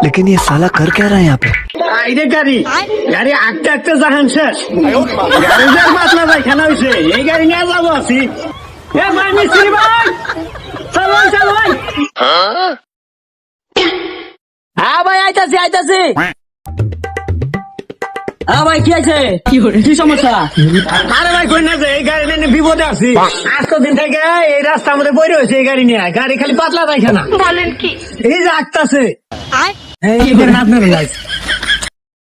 लेकिन ये साला कर क्या रहा है यहाँ पे আইরে গাড়ি গাড়ি আটটা আটটা জাহান শেষ গাড়ি যে পাতলা পায়খানা হয়েছে এই গাড়ি নিয়ে যাবো আছি এ ভাই মিস্ত্রি ভাই চালাই চালাই হ্যাঁ ভাই আইতাছি আইতাছি হ্যাঁ ভাই কি আছে কি সমস্যা আরে ভাই কই না যে এই গাড়ি নিয়ে বিপদে আছি আজকে দিন থেকে এই রাস্তা আমাদের বই রয়েছে এই গাড়ি নিয়ে গাড়ি খালি পাতলা পায়খানা বলেন কি এই যে আটটাছে আয় এই করেন আপনারা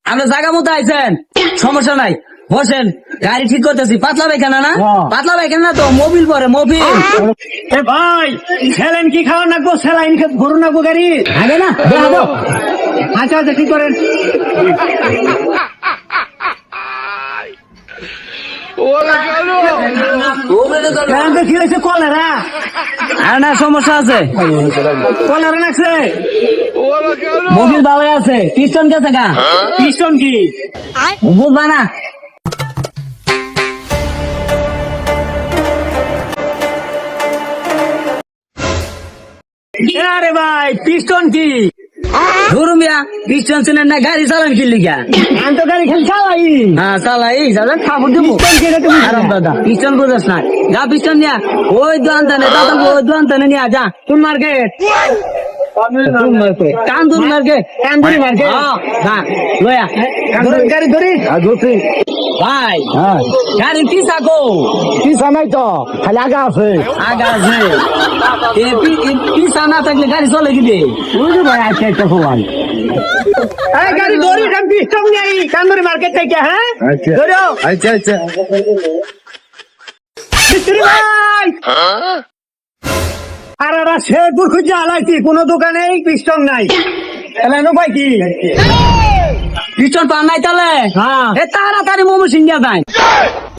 আমরা জায়গা মতো আইছেন সমস্যা নাই। বসেন গাড়ি ঠিক করতেছি। পাতলা পায়খানা না। পাতলা পায়খানা না তো মোবিল পরে মোবিল। এ ভাই স্যালাইন কি খাওয়া নাকবো? স্যালাইন ভরু নাকবো গাড়ি আগে না আচ্ছা আচ্ছা ঠিক করেন। কলেরা। আর না সমস্যা আছে। কলেরা লাগছে মোবিল ভালো আছে। পিস্টন গেছে গা। পিস্টন কি? বুঝবা না। আরে ভাই পিস্টন কি? ধরুন মিয়া পিস্টন চিনেন না গাড়ি চালান কি লিখা আমি তো গাড়ি খালি চালাই। হ্যাঁ চালাই দাদা খাবার দেবো। আরাম দাদা। পিস্টন বুঝাস না। যা পিস্টন নিয়া। ওই দোয়ান্তানে দাদা ওই দোয়ান্তানে নিয়া যা। কোন market. Kandur market. Kanduri market হ্যাঁ লয়া গাড়ি ধরি। ভাই। হ্যাঁ। গাড়ি পিসা কো? পিসা নাই তো খালি আগা আছে। আগা আছে। পিসা না থাকলে গাড়ি চলে গিয়ে বুঝলি ভাই আচ্ছা একটা ভগবান গাড়ি দৌড়ি দাম পিস্তম নেই কান্দুরি মার্কেট থেকে হ্যাঁ? আচ্ছা। আচ্ছা, আচ্ছা। ভাই! আর আর শেরপুর খুঁজে আলাইছি কোনো দোকানে পিস্তম নাই। এলানো ভাই কি? পিস্টন পান নাই তাহলে? হ্যাঁ। এ তাড়াতাড়ি মোমো সিঙ্গা যান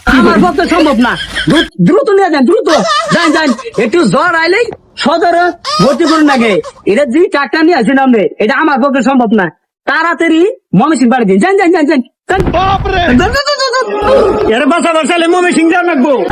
আমার পক্ষে সম্ভব না। দ্রুত- নিয়ে যান দ্রুত। যান যান। একটু জ্বর আইলেই সদরে ভর্তি করুন আগে। এটা যে টাকা নিয়ে আসেন আপনি এটা আমার পক্ষে সম্ভব না। তাড়াতাড়ি মমি সিং বাড়ি দিন। যান যান যান যান। যান। যান, যান, যান, যান, যান। এর বাসা বাসালে মমে সিং যাও নাকবো